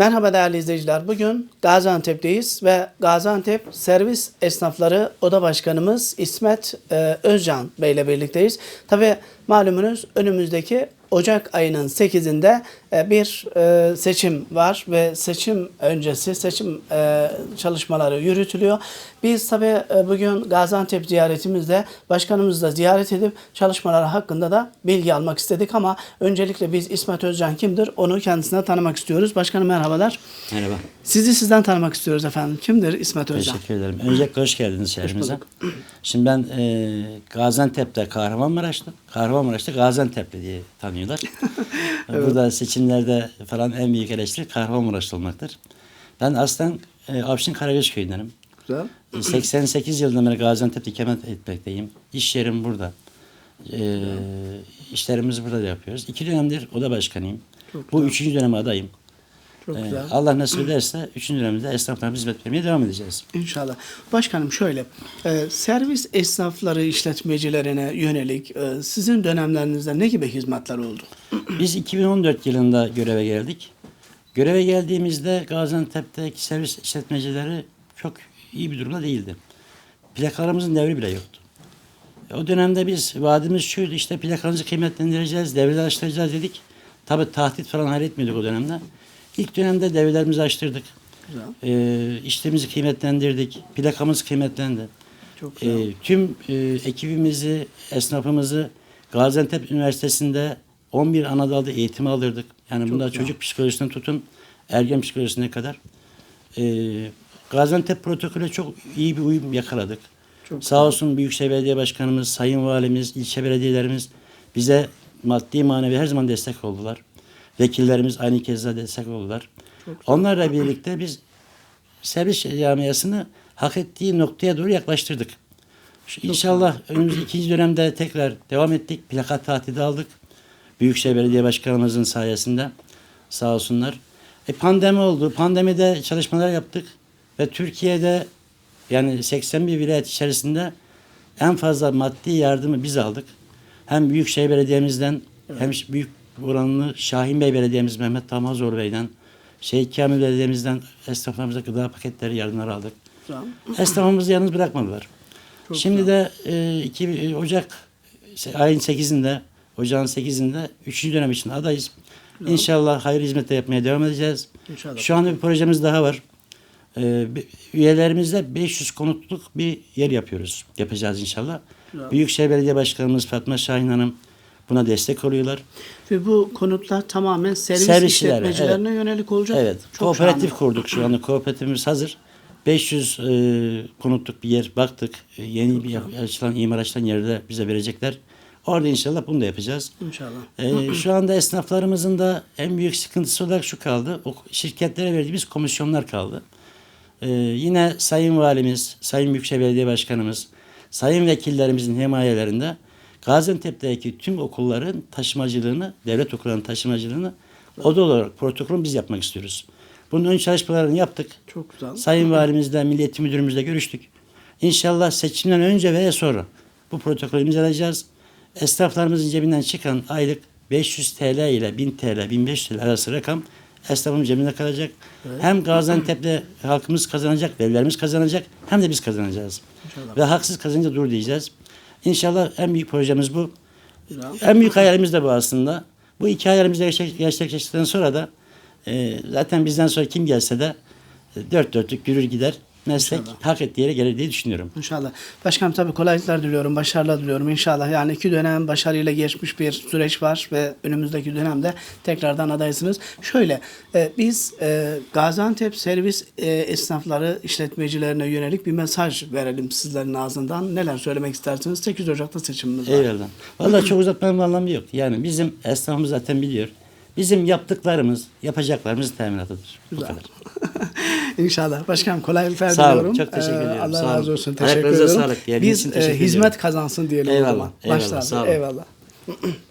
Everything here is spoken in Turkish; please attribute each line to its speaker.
Speaker 1: Merhaba değerli izleyiciler. Bugün Gaziantep'teyiz ve Gaziantep Servis Esnafları Oda Başkanımız İsmet e, Özcan Bey ile birlikteyiz. Tabi malumunuz önümüzdeki Ocak ayının 8'inde e, bir e, seçim var ve seçim öncesi seçim e, çalışmaları yürütülüyor. Biz tabi bugün Gaziantep ziyaretimizde başkanımızla ziyaret edip çalışmalar hakkında da bilgi almak istedik ama öncelikle biz İsmet Özcan kimdir onu kendisine tanımak istiyoruz. Başkanım merhabalar.
Speaker 2: Merhaba.
Speaker 1: Sizi sizden tanımak istiyoruz efendim. Kimdir İsmet Özcan?
Speaker 2: Teşekkür ederim. Öncelikle hoş geldiniz şehrimize. Şimdi ben e, Gaziantep'te Kahramanmaraşlı, Kahramanmaraş'ta Gaziantep'li diye tanıyorlar. Burada seçimlerde falan en büyük eleştiri Kahramanmaraşlı olmaktır. Ben aslen e, Avşin Karagöz köyündenim.
Speaker 1: Güzel.
Speaker 2: E, 88 yılından beri Gaziantep'te ikamet etmekteyim. İş yerim burada. E, işlerimizi burada da yapıyoruz. İki dönemdir oda başkanıyım.
Speaker 1: Çok
Speaker 2: Bu
Speaker 1: güzel.
Speaker 2: üçüncü döneme adayım.
Speaker 1: Çok
Speaker 2: E,
Speaker 1: güzel.
Speaker 2: Allah nasip ederse üçüncü dönemde esnaflarımıza hizmet vermeye devam edeceğiz.
Speaker 1: İnşallah. Başkanım şöyle, e, servis esnafları işletmecilerine yönelik e, sizin dönemlerinizde ne gibi hizmetler oldu?
Speaker 2: Biz 2014 yılında göreve geldik. Göreve geldiğimizde Gaziantep'teki servis işletmecileri çok iyi bir durumda değildi. Plakalarımızın devri bile yoktu. E, O dönemde biz vaadimiz şuydu işte plakanızı kıymetlendireceğiz, devreleri açtıracağız dedik. Tabi tahdit falan halletmiyorduk o dönemde. İlk dönemde devrelerimizi açtırdık.
Speaker 1: Güzel.
Speaker 2: E, işlerimizi kıymetlendirdik. Plakamız kıymetlendi.
Speaker 1: Çok güzel.
Speaker 2: E, tüm e, ekibimizi, esnafımızı Gaziantep Üniversitesi'nde 11 ana dalda eğitim alırdık. Yani bunda
Speaker 1: güzel.
Speaker 2: çocuk psikolojisinden tutun ergen psikolojisine kadar. E, Gaziantep protokolü çok iyi bir uyum yakaladık.
Speaker 1: Çok
Speaker 2: Sağ olsun Büyükşehir Belediye Başkanımız, Sayın Valimiz, ilçe belediyelerimiz bize maddi manevi her zaman destek oldular. Vekillerimiz aynı keza destek oldular. Onlarla birlikte biz servis camiasını hak ettiği noktaya doğru yaklaştırdık. Şu İnşallah önümüzdeki ikinci dönemde tekrar devam ettik. Plaka tahtidi aldık. Büyükşehir Belediye Başkanımızın sayesinde sağ olsunlar. E pandemi oldu. Pandemide çalışmalar yaptık ve Türkiye'de yani 81 vilayet içerisinde en fazla maddi yardımı biz aldık. Hem Büyükşehir Belediye'mizden hem büyük oranlı Şahin Bey Belediye'miz Mehmet Tamazor Bey'den Şeyh Kamil Belediye'mizden esnaflarımıza gıda paketleri yardımları aldık.
Speaker 1: Güzel.
Speaker 2: Esnafımızı yalnız bırakmadılar.
Speaker 1: Çok
Speaker 2: Şimdi de e, iki, e, Ocak ayın 8'inde, Ocağın 8'inde 3. dönem için adayız. İnşallah hayır hizmette yapmaya devam edeceğiz.
Speaker 1: İnşallah.
Speaker 2: Şu anda bir projemiz daha var. E, üyelerimizle 500 konutluk bir yer yapıyoruz. Yapacağız inşallah.
Speaker 1: Güzel.
Speaker 2: Büyükşehir Belediye Başkanımız Fatma Şahin Hanım buna destek oluyorlar.
Speaker 1: Ve bu konutlar tamamen servis
Speaker 2: Servisçilere,
Speaker 1: işletmecilerine yönelik olacak.
Speaker 2: Evet.
Speaker 1: Çok
Speaker 2: kooperatif
Speaker 1: şahane.
Speaker 2: kurduk şu anda. Kooperatifimiz hazır. 500 e, konutluk bir yer baktık. E, yeni bir açılan imar açılan yerde bize verecekler. Orada inşallah bunu da yapacağız.
Speaker 1: İnşallah.
Speaker 2: E, şu anda esnaflarımızın da en büyük sıkıntısı olarak şu kaldı. O şirketlere verdiğimiz komisyonlar kaldı. E, yine Sayın Valimiz, Sayın Büyükşehir Belediye Başkanımız, Sayın Vekillerimizin himayelerinde Gaziantep'teki tüm okulların taşımacılığını, devlet okullarının taşımacılığını oda olarak protokolü biz yapmak istiyoruz. Bunun ön çalışmalarını yaptık.
Speaker 1: Çok güzel.
Speaker 2: Sayın Valimizle, Milli Eğitim Müdürümüzle görüştük. İnşallah seçimden önce veya sonra bu protokolü imzalayacağız. Esnaflarımızın cebinden çıkan aylık 500 TL ile 1000 TL, 1500 TL arası rakam esnafın cebinde kalacak. Hem Gaziantep'te halkımız kazanacak, velilerimiz kazanacak hem de biz kazanacağız.
Speaker 1: İnşallah.
Speaker 2: Ve haksız kazanınca dur diyeceğiz. İnşallah en büyük projemiz bu. En büyük hayalimiz de bu aslında. Bu iki hayalimizi gerçek- gerçekleştirdikten sonra da e, zaten bizden sonra kim gelse de e, dört dörtlük yürür gider. Meslek
Speaker 1: İnşallah.
Speaker 2: hak ettiği yere gelir diye düşünüyorum.
Speaker 1: İnşallah. Başkanım tabii kolaylıklar diliyorum, başarılar diliyorum inşallah. Yani iki dönem başarıyla geçmiş bir süreç var ve önümüzdeki dönemde tekrardan adaysınız. Şöyle, e, biz e, Gaziantep servis e, esnafları işletmecilerine yönelik bir mesaj verelim sizlerin ağzından. Neler söylemek istersiniz? 8 Ocak'ta seçimimiz var.
Speaker 2: Eyvallah. Vallahi çok uzatmanın anlamı yok. Yani bizim esnafımız zaten biliyor. Bizim yaptıklarımız, yapacaklarımız teminatıdır. Bu kadar.
Speaker 1: İnşallah. Başkanım kolaylıklar
Speaker 2: Sağ
Speaker 1: diliyorum.
Speaker 2: çok teşekkür
Speaker 1: Ee,
Speaker 2: ediyorum.
Speaker 1: Allah
Speaker 2: Sağ olun.
Speaker 1: razı olsun. Teşekkür
Speaker 2: Ayaklarınıza
Speaker 1: ediyorum.
Speaker 2: sağlık.
Speaker 1: Biz e, hizmet
Speaker 2: ediyorum.
Speaker 1: kazansın diyelim
Speaker 2: Eyvallah,
Speaker 1: o zaman.
Speaker 2: eyvallah, sağ olun.
Speaker 1: Eyvallah.